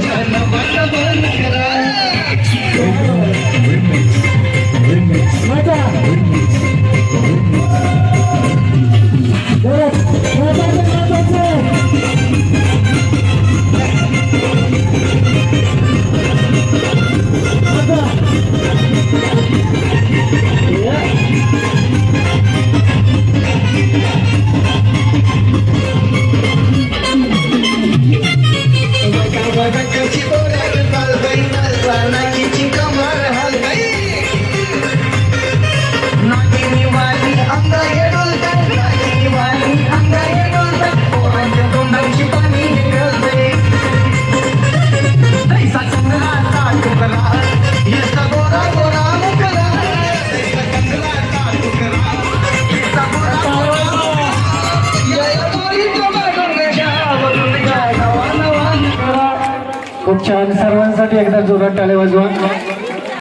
I'm खूप छान. सर्वांसाठी एकदा जोरात टाळे वाजवा.